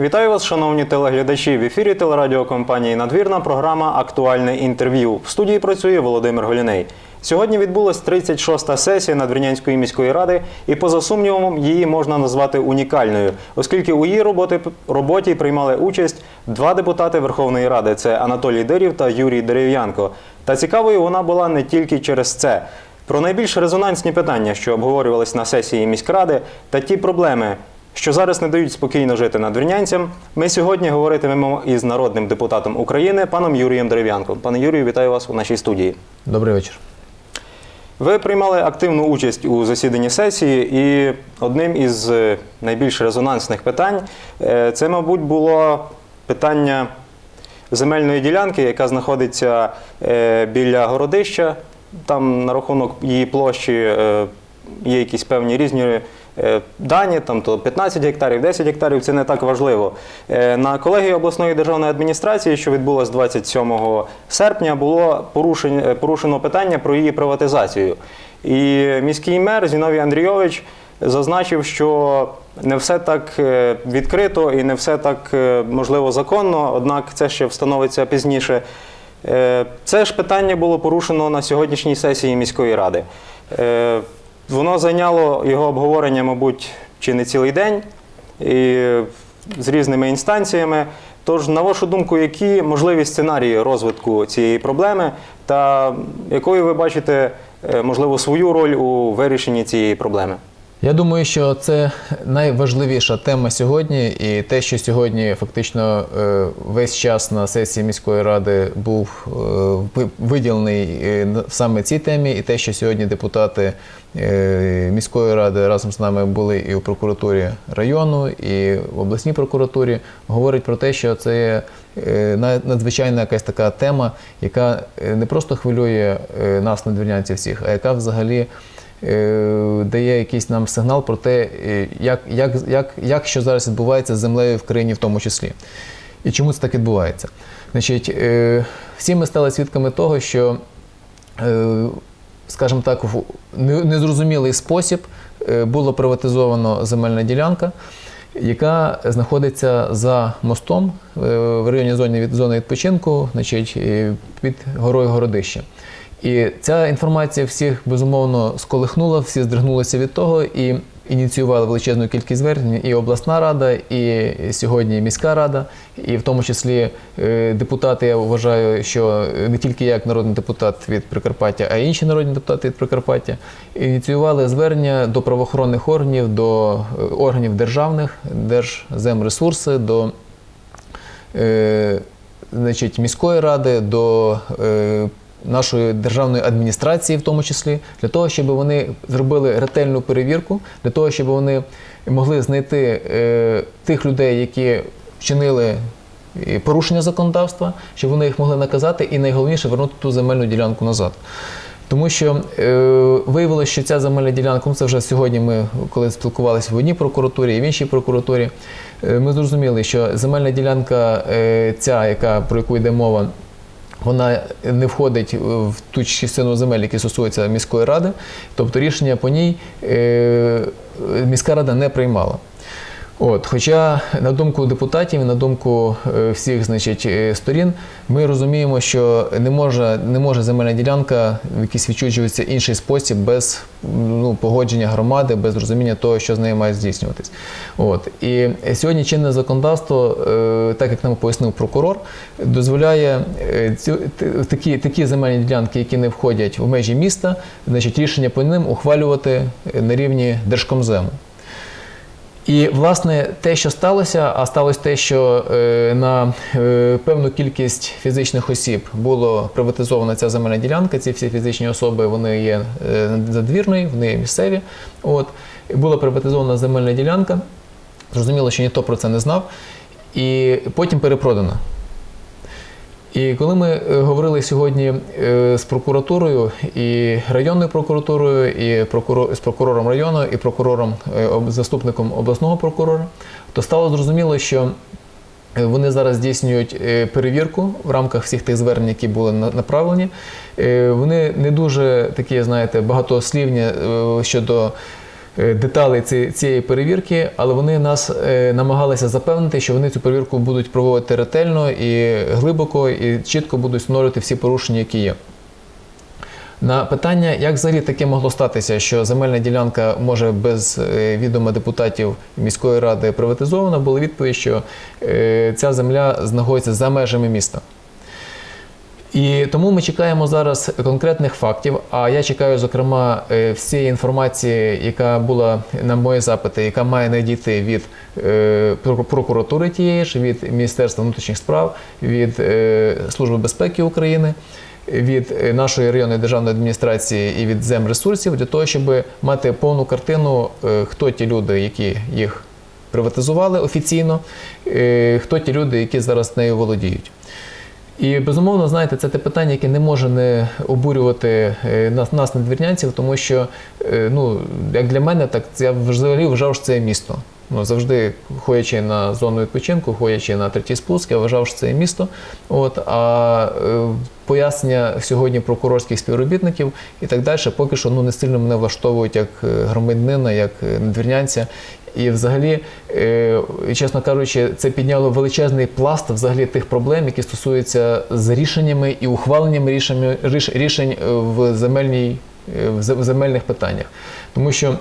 Вітаю вас, шановні телеглядачі. В ефірі телерадіокомпанії Надвірна програма Актуальне інтерв'ю. В студії працює Володимир Голіней. Сьогодні відбулась 36-та сесія Надвірнянської міської ради, і поза сумнівом її можна назвати унікальною, оскільки у її роботи, роботі приймали участь два депутати Верховної Ради: це Анатолій Дирів та Юрій Дерев'янко. Та цікавою вона була не тільки через це. Про найбільш резонансні питання, що обговорювались на сесії міськради, та ті проблеми, що зараз не дають спокійно жити надвірнянцям, ми сьогодні говоритимемо із народним депутатом України паном Юрієм Дерев'янком. Пане Юрію, вітаю вас у нашій студії. Добрий вечір. Ви приймали активну участь у засіданні сесії, і одним із е, найбільш резонансних питань е, це, мабуть, було питання земельної ділянки, яка знаходиться е, біля городища. Там на рахунок її площі є якісь певні різні дані, там то 15 гектарів, 10 гектарів це не так важливо. Е, На колегії обласної державної адміністрації, що відбулось 27 серпня, було е, порушено питання про її приватизацію. І міський мер Зіновій Андрійович зазначив, що не все так е, відкрито і не все так е, можливо законно, однак це ще встановиться пізніше. Е, Це ж питання було порушено на сьогоднішній сесії міської ради. Воно зайняло його обговорення, мабуть, чи не цілий день і з різними інстанціями. Тож, на вашу думку, які можливі сценарії розвитку цієї проблеми, та якою ви бачите, е, можливо, свою роль у вирішенні цієї проблеми? Я думаю, що це найважливіша тема сьогодні, і те, що сьогодні фактично е, весь час на сесії міської ради був е, виділений е, саме цій темі, і те, що сьогодні депутати міської ради разом з нами були і у прокуратурі району, і в обласній прокуратурі, говорить про те, що це є надзвичайна якась така тема, яка не просто хвилює нас, надвірнянців всіх, а яка взагалі дає якийсь нам сигнал про те, е, як, як, як, як що зараз відбувається з землею в країні в тому числі. І чому це так відбувається? Значить, е, всі ми стали свідками того, що, е, скажімо так, в незрозумілий спосіб е, було приватизовано земельна ділянка, яка знаходиться за мостом е, в районі зони, відпочинку, значить, е, під горою Городище. І ця інформація всіх безумовно сколихнула, всі здригнулися від того і ініціювали величезну кількість звернень і обласна рада, і сьогодні міська рада, і в тому числі е, депутати. Я вважаю, що не тільки як народний депутат від Прикарпаття, а й інші народні депутати від Прикарпаття ініціювали звернення до правоохоронних органів, до е, органів державних, держземресурси, до е, значить, міської ради, до нашої державної адміністрації, в тому числі, для того, щоб вони зробили ретельну перевірку, для того, щоб вони могли знайти е, тих людей, які вчинили порушення законодавства, щоб вони їх могли наказати і найголовніше вернути ту земельну ділянку назад. Тому що е, виявилося, що ця земельна ділянка, ну це вже сьогодні ми, коли спілкувалися в одній прокуратурі і в іншій прокуратурі, е, ми зрозуміли, що земельна ділянка, е, ця, яка, про яку йде мова, вона не входить в ту частину земель, які стосуються міської ради, тобто рішення по ній е, міська рада не приймала. От, хоча, на думку депутатів, на думку е, всіх значить, е, сторін, ми розуміємо, що не може, не може земельна ділянка в якийсь відчужуватися інший спосіб без ну, погодження громади, без розуміння того, що з нею має здійснюватись. От. І сьогодні чинне законодавство, е, так як нам пояснив прокурор, дозволяє такі, такі земельні ділянки, які не входять в межі міста, значить, рішення по ним ухвалювати на рівні Держкомзему. І власне те, що сталося, а сталося те, що е, на е, певну кількість фізичних осіб було приватизована ця земельна ділянка. Ці всі фізичні особи вони є е, задвірної, вони є місцеві. От була приватизована земельна ділянка. Зрозуміло, що ніхто про це не знав, і потім перепродана. І коли ми е, говорили сьогодні е, з прокуратурою і районною прокуратурою, і з прокурором району, і прокурором, е, заступником обласного прокурора, то стало зрозуміло, що вони зараз здійснюють перевірку в рамках всіх тих звернень, які були направлені. Вони не дуже такі, знаєте, багатослівні щодо е, деталей ці- цієї перевірки, але вони нас е, намагалися запевнити, що вони цю перевірку будуть проводити ретельно і глибоко, і чітко будуть встановлювати всі порушення, які є. На питання, як взагалі таке могло статися, що земельна ділянка може без е, відома депутатів міської ради приватизована, була відповідь, що ця земля знаходиться за межами міста. І тому ми чекаємо зараз конкретних фактів. А я чекаю, зокрема, е, всієї інформації, яка була на мої запити, яка має надійти від е, прокуратури тієї ж, від Міністерства внутрішніх справ, від е, Служби безпеки України. Від нашої районної державної адміністрації і від земресурсів для того, щоб мати повну картину, хто ті люди, які їх приватизували офіційно, хто ті люди, які зараз нею володіють. І безумовно, знаєте, це те питання, яке не може не обурювати е, нас, нас надвірнянців, тому що, е, ну, як для мене, так я взагалі вважав, що це місто. Ну, завжди ходячи на зону відпочинку, ходячи на третій спуск, я вважав, що це місто. От, а е, пояснення сьогодні прокурорських співробітників і так далі, поки що ну, не сильно мене влаштовують як громадянина, як надвірнянця. І взагалі, е, чесно кажучи, це підняло величезний пласт взагалі тих проблем, які стосуються з рішеннями і ухваленням рішень, е, в, земельній, е, в земельних питаннях. Тому що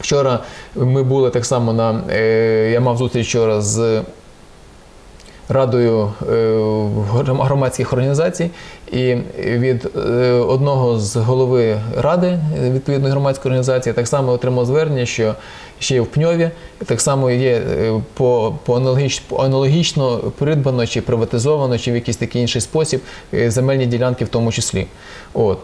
вчора ми були так само на я мав зустріч вчора з радою е, громадських організацій, і від е, одного з голови ради відповідної громадської організації так само отримав звернення, що ще й в Пньові так само є е, по, по аналогіч, аналогічно придбано чи приватизовано, чи в якийсь такий інший спосіб земельні ділянки в тому числі. От.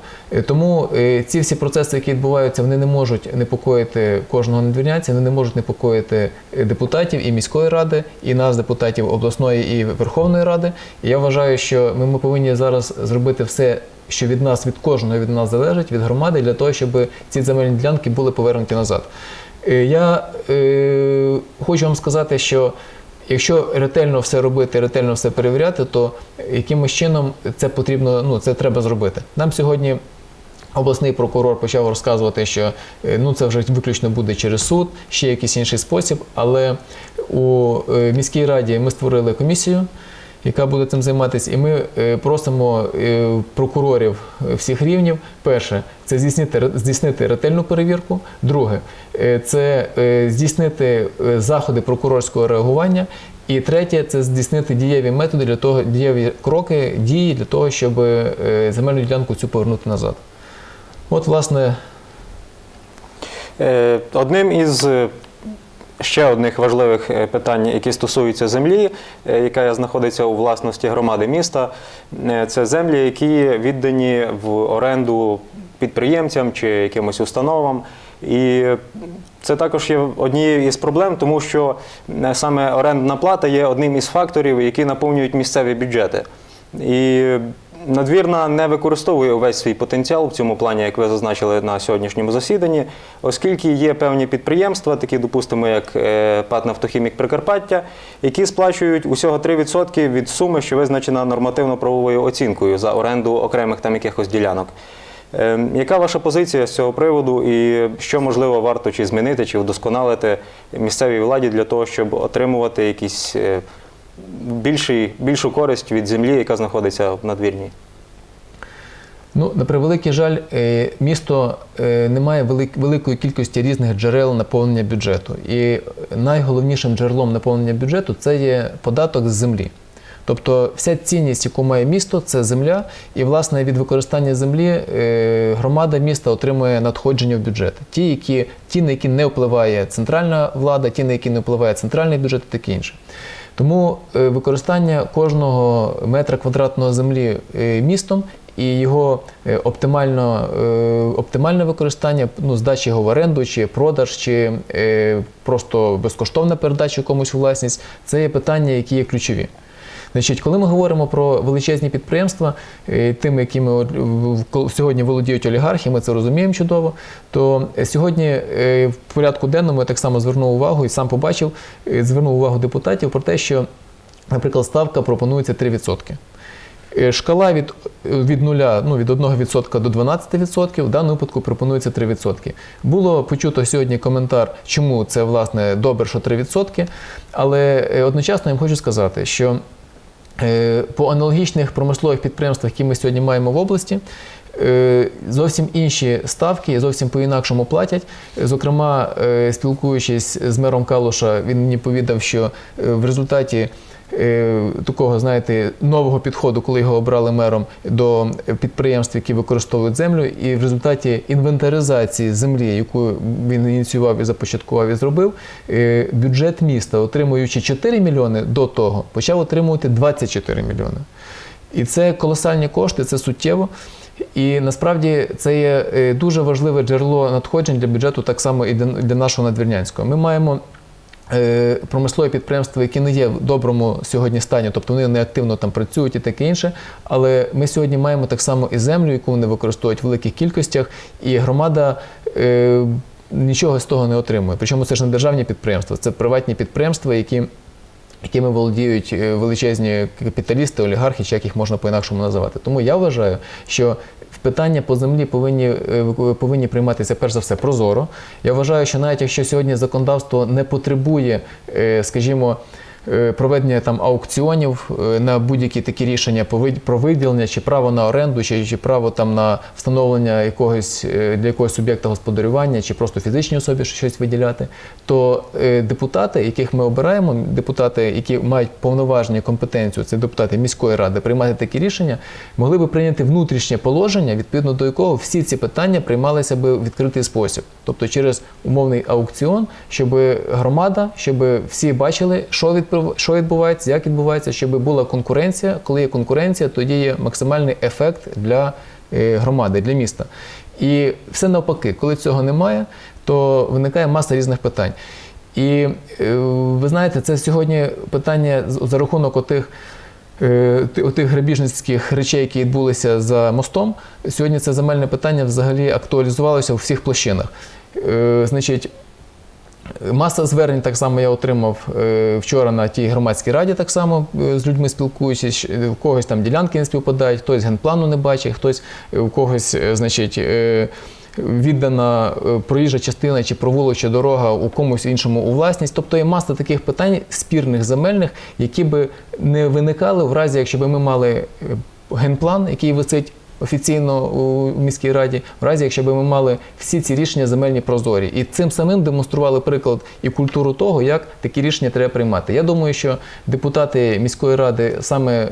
Тому ці всі процеси, які відбуваються, вони не можуть непокоїти кожного надвірнянця, вони не можуть непокоїти депутатів і міської ради, і нас, депутатів обласної і Верховної Ради. І я вважаю, що ми, ми повинні зараз зробити все. Що від нас, від кожного від нас залежить, від громади, для того, щоб ці земельні ділянки були повернуті назад. Е, Я е, хочу вам сказати, що якщо ретельно все робити, ретельно все перевіряти, то якимось чином це потрібно, ну це треба зробити. Нам сьогодні обласний прокурор почав розказувати, що е, ну це вже виключно буде через суд, ще якийсь інший спосіб. Але у е, міській раді ми створили комісію. Яка буде цим займатися, і ми е, просимо е, прокурорів всіх рівнів. Перше, це здійснити, здійснити ретельну перевірку. Друге, це здійснити заходи прокурорського реагування. І третє це здійснити дієві методи для того, дієві кроки, дії для того, щоб земельну ділянку цю повернути назад. От, власне, Одним із ще одних важливих е, питань, які стосуються землі, е, яка знаходиться у власності громади міста, е, це землі, які віддані в оренду підприємцям чи якимось установам. І це також є однією із проблем, тому що саме орендна плата є одним із факторів, які наповнюють місцеві бюджети. І надвірна не використовує увесь свій потенціал в цьому плані, як ви зазначили на сьогоднішньому засіданні, оскільки є певні підприємства, такі, допустимо, як е, ПАТ «Нафтохімік Прикарпаття, які сплачують усього 3% від суми, що визначена нормативно-правовою оцінкою за оренду окремих там якихось ділянок. Е, Яка ваша позиція з цього приводу, і що можливо варто чи змінити, чи вдосконалити місцевій владі для того, щоб отримувати якісь е, більший, більшу користь від землі, яка знаходиться в надвірні? Ну, на превеликий жаль, е, місто е, не має великої кількості різних джерел наповнення бюджету. І найголовнішим джерелом наповнення бюджету це є податок з землі. Тобто вся цінність, яку має місто, це земля, і власне від використання землі е, громада міста отримує надходження в бюджет. Ті, які, ті, на які не впливає центральна влада, ті, на які не впливає центральний бюджет, і таке інше. Тому е, використання кожного метра квадратного землі е, містом і його е, оптимально, оптимальне використання, ну, здачі його в оренду, чи продаж, чи просто безкоштовна передача комусь власність, це є питання, які є ключові. Значить, коли ми говоримо про величезні підприємства, е, тими, якими сьогодні володіють олігархи, ми це розуміємо чудово. То е, сьогодні е, в порядку денному я так само звернув увагу і сам побачив, звернув увагу депутатів про те, що, наприклад, ставка пропонується 3%. Е, Шкала від, від 0, ну, від 1% до 12%, в даному випадку пропонується 3%. Було почуто сьогодні коментар, чому це власне добре, що 3%, але одночасно я вам хочу сказати, що По аналогічних промислових підприємствах, які ми сьогодні маємо в області, е, зовсім інші ставки, зовсім по-інакшому платять. Зокрема, е, спілкуючись з мером Калуша, він мені повідав, що е, в результаті е, такого, знаєте, нового підходу, коли його обрали мером до підприємств, які використовують землю, і в результаті інвентаризації землі, яку він ініціював і започаткував і зробив, е, бюджет міста, отримуючи 4 мільйони до того, почав отримувати 24 мільйони. І це колосальні кошти, це суттєво. І насправді це є е, дуже важливе джерело надходжень для бюджету, так само і для нашого надвірнянського. Ми маємо е, промислові підприємства, які не є в доброму сьогодні стані, тобто вони не активно там працюють і таке інше. Але ми сьогодні маємо так само і землю, яку вони використовують в великих кількостях, і громада. Е, Нічого з того не отримує. Причому це ж не державні підприємства, це приватні підприємства, які якими володіють е, величезні капіталісти, олігархи, чи як їх можна по-інакшому називати. Тому я вважаю, що питання по землі повинні, е, повинні прийматися перш за все прозоро. Я вважаю, що навіть якщо сьогодні законодавство не потребує, е, скажімо, проведення там аукціонів е, на будь-які такі рішення про виділення, чи право на оренду, чи, чи право там на встановлення якогось е, для якогось суб'єкта господарювання, чи просто фізичній особі щось виділяти, то е, депутати, яких ми обираємо, депутати, які мають повноваження, компетенцію, це депутати міської ради, приймати такі рішення, могли би прийняти внутрішнє положення, відповідно до якого всі ці питання приймалися би в відкритий спосіб, тобто через умовний аукціон, щоб громада, щоб всі бачили, що відбу- що відбувається, як відбувається, щоб була конкуренція. Коли є конкуренція, тоді є максимальний ефект для е, громади, для міста. І все навпаки, коли цього немає, то виникає маса різних питань. І е, ви знаєте, це сьогодні питання за рахунок отих. е, Отих грабіжницьких речей, які відбулися за мостом, сьогодні це земельне питання взагалі актуалізувалося у всіх площинах. Значить, Маса звернень так само я отримав е, вчора на тій громадській раді, так само е, з людьми спілкуючись. В когось там ділянки не співпадають, хтось генплану не бачить, хтось е, у когось, е, значить. е, Віддана е, проїжджа частина чи провулок, чи дорога у комусь іншому у власність. Тобто є маса таких питань спірних земельних, які би не виникали в разі, якщо б ми мали е, генплан, який висить офіційно у міській раді, в разі, якщо б ми мали всі ці рішення земельні прозорі, і цим самим демонстрували приклад і культуру того, як такі рішення треба приймати. Я думаю, що депутати міської ради саме е,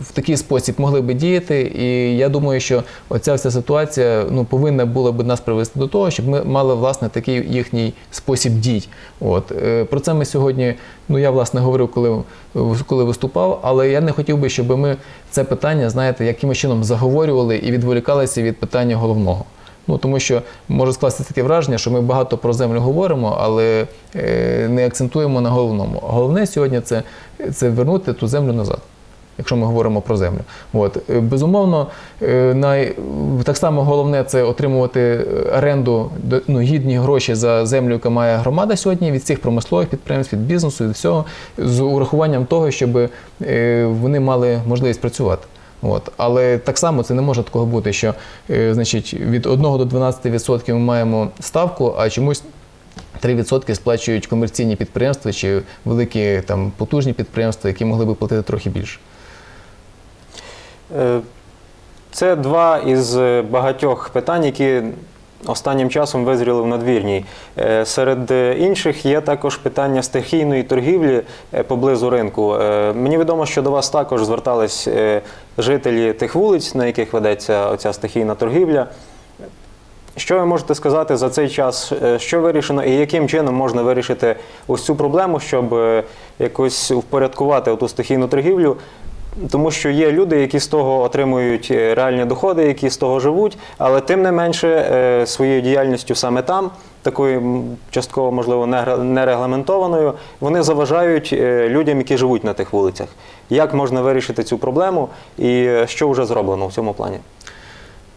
в такий спосіб могли би діяти, і я думаю, що оця вся ситуація ну повинна була б нас привести до того, щоб ми мали власне такий їхній спосіб дій. От е, про це ми сьогодні. Ну я власне говорив, коли коли виступав, але я не хотів би, щоб ми це питання, знаєте, якимось чином заговорювали і відволікалися від питання головного. Ну тому що може скластися таке враження, що ми багато про землю говоримо, але е, не акцентуємо на головному. Головне сьогодні це, це вернути ту землю назад. Якщо ми говоримо про землю, от Е, безумовно, е, най... так само головне це отримувати е, оренду ну, гідні гроші за землю, яка має громада сьогодні від цих промислових підприємств, від бізнесу, від всього, з урахуванням того, щоб вони мали можливість працювати. От. Але так само це не може такого бути, що значить, від 1 до 12% ми маємо ставку, а чомусь 3% сплачують комерційні підприємства чи великі там, потужні підприємства, які могли би платити трохи більше. Е, Це два із е, багатьох питань, які останнім часом визріли в надвірній. Е, Серед інших є також питання стихійної торгівлі поблизу ринку. Мені відомо, що до вас також звертались жителі тих вулиць, на яких ведеться оця стихійна торгівля. Що ви можете сказати за цей час, що вирішено і яким чином можна вирішити ось цю проблему, щоб якось впорядкувати ту стихійну торгівлю? Тому що є люди, які з того отримують е, реальні доходи, які з того живуть, але тим не менше е, своєю діяльністю саме там, такою частково, можливо, нерегламентованою, вони заважають е, людям, які живуть на тих вулицях. Як можна вирішити цю проблему і що вже зроблено в цьому плані?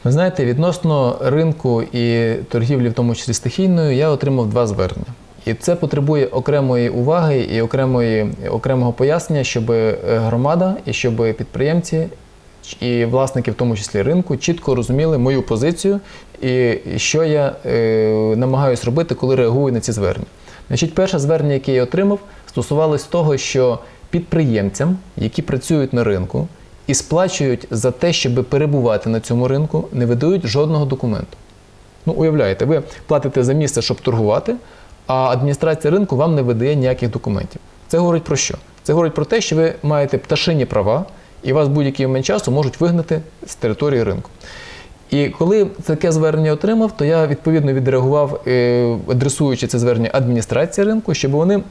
Ви знаєте, відносно ринку і торгівлі, в тому числі стихійною, я отримав два звернення. І це потребує окремої уваги і окремої, окремого пояснення, щоб е, громада і щоб підприємці і власники, в тому числі ринку, чітко розуміли мою позицію і що я е, намагаюся робити, коли реагую на ці звернення. Значить, перше звернення, яке я отримав, стосувалось того, що підприємцям, які працюють на ринку і сплачують за те, щоб перебувати на цьому ринку, не видають жодного документу. Ну, уявляєте, ви платите за місце, щоб торгувати, а адміністрація ринку вам не видає ніяких документів. Це говорить про що? Це говорить про те, що ви маєте пташині права, і вас будь-який момент часу можуть вигнати з території ринку. І коли таке звернення отримав, то я відповідно відреагував, е, адресуючи це звернення адміністрації ринку, щоб вони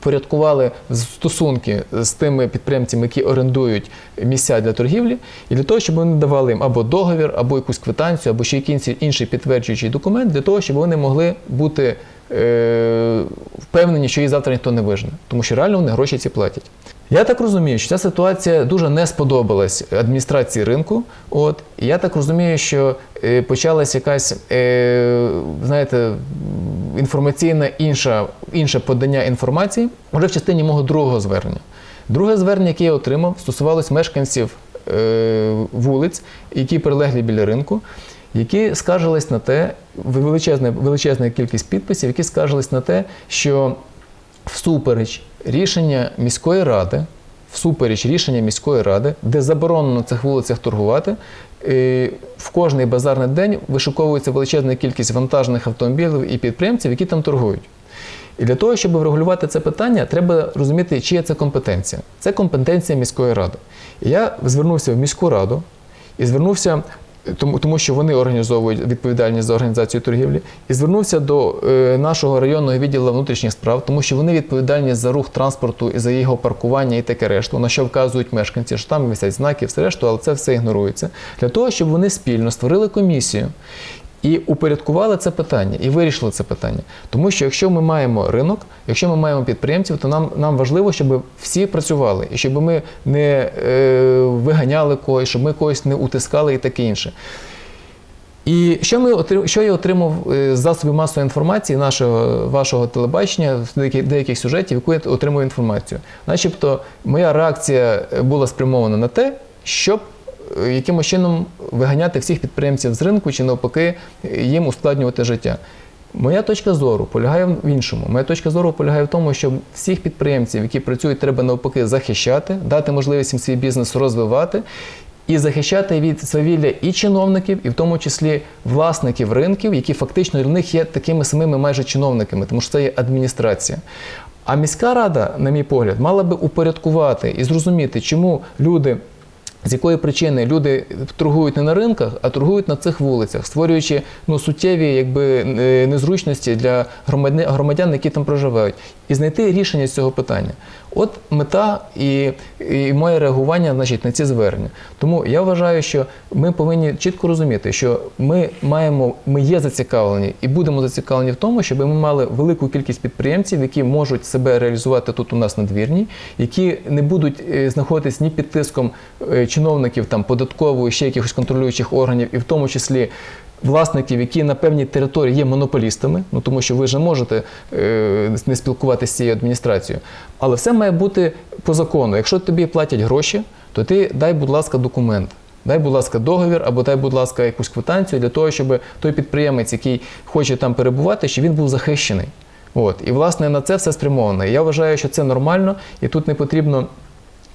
порядкували стосунки з тими підприємцями, які орендують місця для торгівлі, і для того, щоб вони давали їм або договір, або якусь квитанцію, або ще якийсь інший підтверджуючий документ, для того, щоб вони могли бути впевнені, що їх завтра ніхто не вижне, тому що реально вони гроші ці платять. Я так розумію, що ця ситуація дуже не сподобалась адміністрації ринку. От і я так розумію, що е, почалась якась, е, знаєте, інформаційна інша, інше подання інформації вже в частині мого другого звернення. Друге звернення, яке я отримав, стосувалось мешканців е, вулиць, які прилеглі біля ринку, які скаржились на те, величезна, величезна кількість підписів, які скаржились на те, що всупереч рішення міської ради, всупереч рішення міської ради, де заборонено на цих вулицях торгувати, е, в кожний базарний день вишуковується величезна кількість вантажних автомобілів і підприємців, які там торгують. І для того, щоб врегулювати це питання, треба розуміти, чия це компетенція. Це компетенція міської ради. І я звернувся в міську раду і звернувся, тому, тому що вони організовують відповідальність за організацію торгівлі, і звернувся до е, нашого районного відділу внутрішніх справ, тому що вони відповідальні за рух транспорту і за його паркування і таке решту, на що вказують мешканці, що там висять знаки, все решту, але це все ігнорується. Для того, щоб вони спільно створили комісію. І упорядкували це питання, і вирішили це питання. Тому що якщо ми маємо ринок, якщо ми маємо підприємців, то нам, нам важливо, щоб всі працювали, і щоб ми не е, виганяли когось, щоб ми когось не утискали і таке інше. І що, ми що я отримав е, з засобів масової інформації нашого вашого телебачення, з деяких, деяких сюжетів, яку я отримую інформацію. Начебто, моя реакція е, була спрямована на те, щоб е, якимось чином виганяти всіх підприємців з ринку чи навпаки е, їм ускладнювати життя. Моя точка зору полягає в іншому. Моя точка зору полягає в тому, що всіх підприємців, які працюють, треба навпаки захищати, дати можливість їм свій бізнес розвивати і захищати від свавілля і чиновників, і в тому числі власників ринків, які фактично для них є такими самими майже чиновниками, тому що це є адміністрація. А міська рада, на мій погляд, мала би упорядкувати і зрозуміти, чому люди. З якої причини люди торгують не на ринках, а торгують на цих вулицях, створюючи ну, суттєві якби, е, незручності для громадян, громадян, які там проживають, і знайти рішення з цього питання. От мета і, і моє реагування значить, на ці звернення. Тому я вважаю, що ми повинні чітко розуміти, що ми маємо, ми є зацікавлені і будемо зацікавлені в тому, щоб ми мали велику кількість підприємців, які можуть себе реалізувати тут у нас на двірні, які не будуть е, знаходитись ні під тиском е, чиновників там податкової, ще якихось контролюючих органів, і в тому числі. Власників, які на певній території є монополістами, ну тому що ви не можете е, не спілкуватися з цією адміністрацією. Але все має бути по закону. Якщо тобі платять гроші, то ти дай, будь ласка, документ. Дай, будь ласка, договір або дай, будь ласка, якусь квитанцію для того, щоб той підприємець, який хоче там перебувати, щоб він був захищений. От. І власне на це все спрямовано. Я вважаю, що це нормально, і тут не потрібно.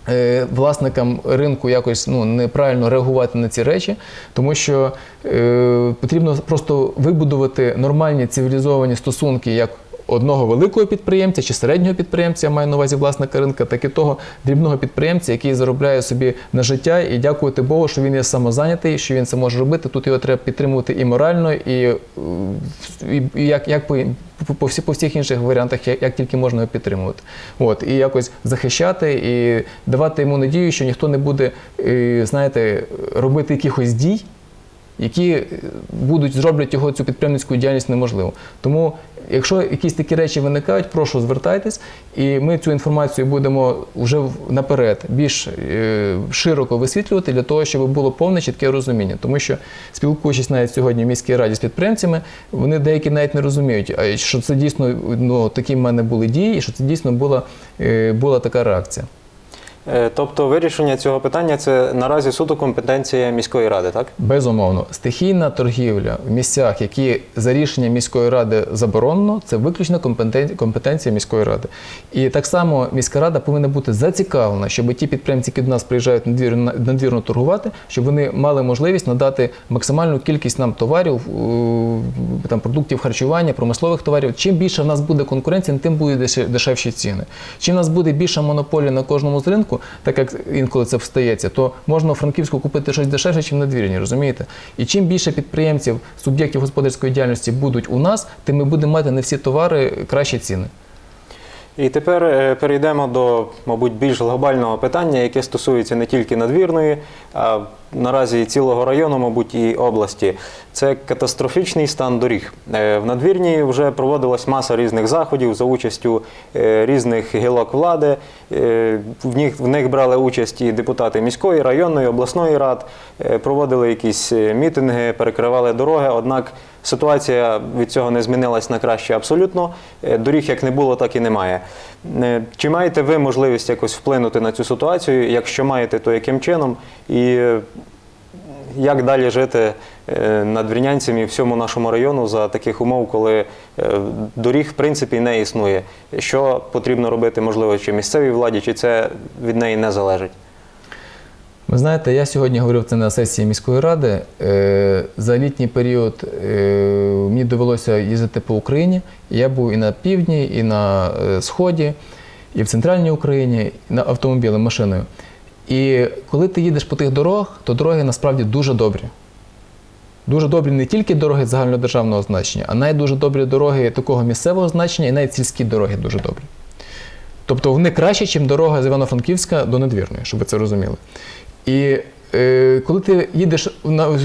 Е, Власникам ринку якось ну неправильно реагувати на ці речі, тому що е, потрібно просто вибудувати нормальні цивілізовані стосунки як одного великого підприємця чи середнього підприємця, я маю на увазі власника ринка, так і того дрібного підприємця, який заробляє собі на життя, і дякувати Богу, що він є самозайнятий, що він це може робити. Тут його треба підтримувати і морально, і, е, і, як, як по, всі, по всіх інших варіантах, як, як тільки можна його підтримувати. От, і якось захищати і давати йому надію, що ніхто не буде, е, знаєте, робити якихось дій які е, будуть зроблять його цю підприємницьку діяльність неможливо. Тому, якщо якісь такі речі виникають, прошу звертайтесь, і ми цю інформацію будемо вже наперед більш е, широко висвітлювати для того, щоб було повне чітке розуміння. Тому що спілкуючись навіть сьогодні в міській раді з підприємцями, вони деякі навіть не розуміють, що це дійсно ну, такі в мене були дії, і що це дійсно була, е, була така реакція. Е, Тобто вирішення цього питання це наразі суто компетенція міської ради, так? Безумовно, стихійна торгівля в місцях, які за рішенням міської ради заборонено, це виключно компетенція міської ради. І так само міська рада повинна бути зацікавлена, щоб ті підприємці, які до нас приїжджають надвірно, торгувати, щоб вони мали можливість надати максимальну кількість нам товарів, там продуктів харчування, промислових товарів. Чим більше в нас буде конкуренції, тим будуть дешевші ціни. Чим в нас буде більша монополія на кожному з ринку, так як інколи це встається, то можна у Франківську купити щось дешевше, ніж на двірні, розумієте? І чим більше підприємців, суб'єктів господарської діяльності будуть у нас, тим ми будемо мати на всі товари кращі ціни. І тепер е, перейдемо до, мабуть, більш глобального питання, яке стосується не тільки надвірної, а наразі цілого району, мабуть, і області. Це катастрофічний стан доріг. Е, В надвірні вже проводилась маса різних заходів за участю е, різних гілок влади. Е, В них, в них брали участь і депутати міської, районної, обласної рад, проводили якісь мітинги, перекривали дороги. Однак ситуація від цього не змінилась на краще абсолютно. Доріг як не було, так і немає. Чи маєте ви можливість якось вплинути на цю ситуацію? Якщо маєте, то яким чином? І як далі жити е, надвірнянцям і всьому нашому району за таких умов, коли е, доріг в принципі не існує? Що потрібно робити, можливо, чи місцевій владі, чи це від неї не залежить? Ви знаєте, я сьогодні говорив це на сесії міської ради. Е, За літній період мені довелося їздити по Україні. Я був і на півдні, і на сході, і в центральній Україні, і на автомобілем, машиною. І коли ти їдеш по тих дорогах, то дороги насправді дуже добрі. Дуже добрі не тільки дороги загальнодержавного значення, а навіть дуже добрі дороги такого місцевого значення, і навіть сільські дороги дуже добрі. Тобто вони краще, ніж дорога з Івано-Франківська до Надвірної, щоб ви це розуміли. І е, коли, ти їдеш,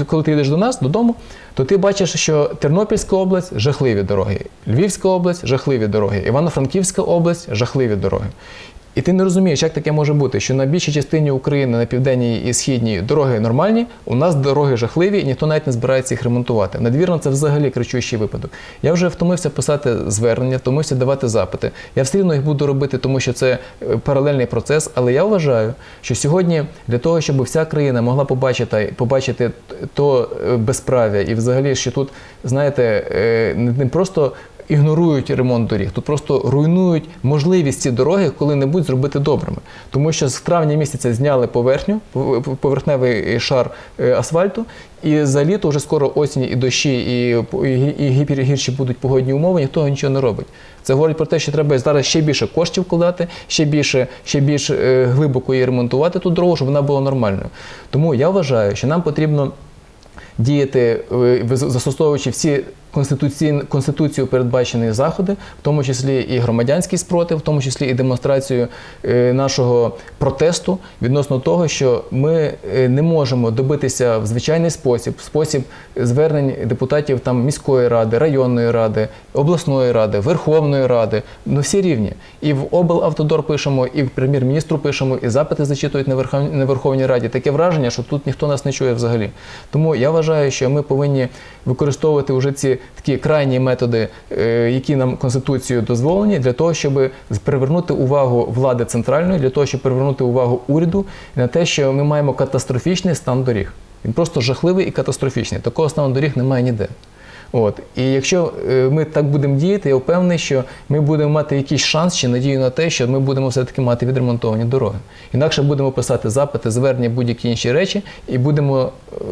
коли ти їдеш до нас, додому, то ти бачиш, що Тернопільська область жахливі дороги, Львівська область жахливі дороги, Івано-Франківська область жахливі дороги. І ти не розумієш, як таке може бути, що на більшій частині України, на південній і східній дороги нормальні, у нас дороги жахливі, і ніхто навіть не збирається їх ремонтувати. Надвірно це взагалі кричущий випадок. Я вже втомився писати звернення, втомився давати запити. Я все рівно їх буду робити, тому що це е, паралельний процес. Але я вважаю, що сьогодні для того, щоб вся країна могла побачити, побачити то е, безправ'я, і взагалі, що тут, знаєте, е, не просто ігнорують ремонт доріг, тут просто руйнують можливість ці дороги коли-небудь зробити добрими. Тому що з травня місяця зняли поверхню, поверхневий шар е, асфальту, і за літо вже скоро осінь і дощі, і, і, і гірші будуть погодні умови, ніхто нічого не робить. Це говорить про те, що треба зараз ще більше коштів вкладати, ще більше, ще більш е, глибоко її ремонтувати ту дорогу, щоб вона була нормальною. Тому я вважаю, що нам потрібно діяти, е, застосовуючи всі конституцію передбачені заходи, в тому числі і громадянський спротив, в тому числі і демонстрацію е, нашого протесту відносно того, що ми е, не можемо добитися в звичайний спосіб, спосіб звернень депутатів там міської ради, районної ради, обласної ради, Верховної Ради, на всі рівні. І в облавтодор пишемо, і в прем'єр-міністру пишемо, і запити зачитують на Верховній Раді. Таке враження, що тут ніхто нас не чує взагалі. Тому я вважаю, що ми повинні використовувати вже ці такі крайні методи, е, які нам Конституцією дозволені, для того, щоб привернути увагу влади центральної, для того, щоб привернути увагу уряду на те, що ми маємо катастрофічний стан доріг. Він просто жахливий і катастрофічний. Такого стану доріг немає ніде. От. І якщо е, ми так будемо діяти, я впевнений, що ми будемо мати якийсь шанс чи надію на те, що ми будемо все-таки мати відремонтовані дороги. Інакше будемо писати запити, звернення, будь-які інші речі, і будемо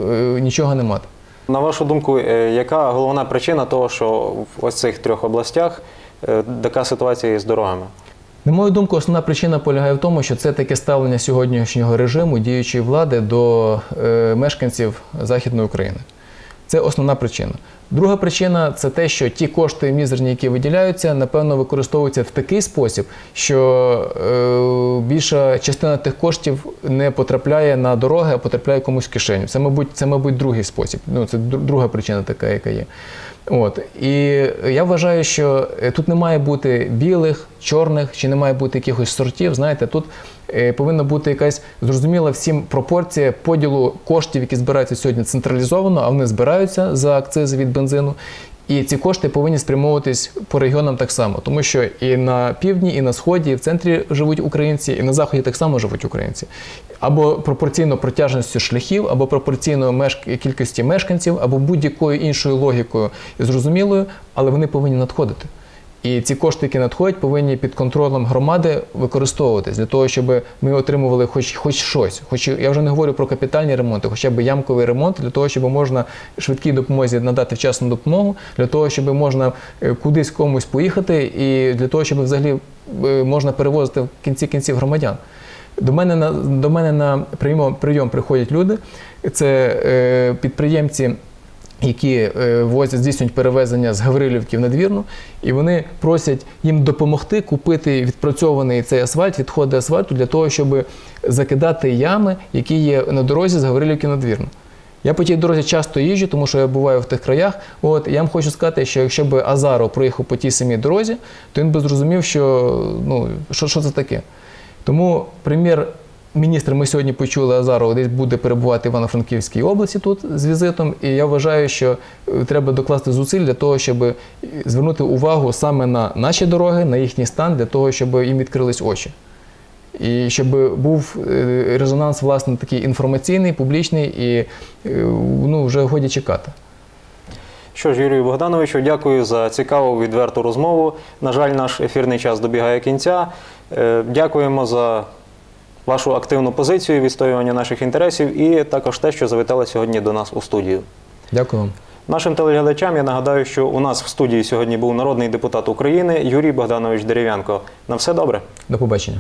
е, нічого не мати. На вашу думку, е, яка головна причина того, що в ось цих трьох областях е, така ситуація із дорогами? На мою думку, основна причина полягає в тому, що це таке ставлення сьогоднішнього режиму діючої влади до е, мешканців Західної України. Це основна причина. Друга причина це те, що ті кошти мізерні, які виділяються, напевно, використовуються в такий спосіб, що е, більша частина тих коштів не потрапляє на дороги, а потрапляє комусь в кишеню. Це, мабуть, це, мабуть, другий спосіб. Ну, це друга причина така, яка є. От. І я вважаю, що е, тут не має бути білих, чорних, чи не має бути якихось сортів. Знаєте, тут е, повинна бути якась зрозуміла всім пропорція поділу коштів, які збираються сьогодні централізовано, а вони збираються за акцизи від бензину. І ці кошти повинні спрямовуватись по регіонам так само, тому що і на півдні, і на сході, і в центрі живуть українці, і на заході так само живуть українці. Або пропорційно протяжністю шляхів, або пропорційно мешк... кількості мешканців, або будь-якою іншою логікою і зрозумілою, але вони повинні надходити. І ці кошти, які надходять, повинні під контролем громади використовуватись для того, щоб ми отримували хоч, хоч щось. Хоч я вже не говорю про капітальні ремонти, хоча б ямковий ремонт, для того, щоб можна швидкій допомозі надати вчасну допомогу, для того, щоб можна е, кудись комусь поїхати, і для того, щоб взагалі е, можна перевозити в кінці кінців громадян. До мене на до мене на прийом, прийом приходять люди. Це е, підприємці, які е, возять, здійснюють перевезення з Гаврилівки в надвірну, і вони просять їм допомогти купити відпрацьований цей асфальт, відходи асфальту для того, щоб закидати ями, які є на дорозі з Гаврилівки в надвірну. Я по тій дорозі часто їжджу, тому що я буваю в тих краях. От я вам хочу сказати, що якщо б Азаров проїхав по тій самій дорозі, то він би зрозумів, що ну що, що це таке. Тому прем'єр. Міністр ми сьогодні почули Азарова, десь буде перебувати в Івано-Франківській області тут з візитом. І я вважаю, що е, треба докласти зусиль для того, щоб звернути увагу саме на наші дороги, на їхній стан, для того, щоб їм відкрились очі. І щоб був е, резонанс, власне, такий інформаційний, публічний, і е, ну, вже годі чекати. Що ж, Юрію Богдановичу, дякую за цікаву відверту розмову. На жаль, наш ефірний час добігає кінця. Дякуємо за вашу активну позицію, відстоювання наших інтересів і також те, що завітали сьогодні до нас у студію. Дякую вам. Нашим телеглядачам я нагадаю, що у нас в студії сьогодні був народний депутат України Юрій Богданович Дерев'янко. На все добре. До побачення.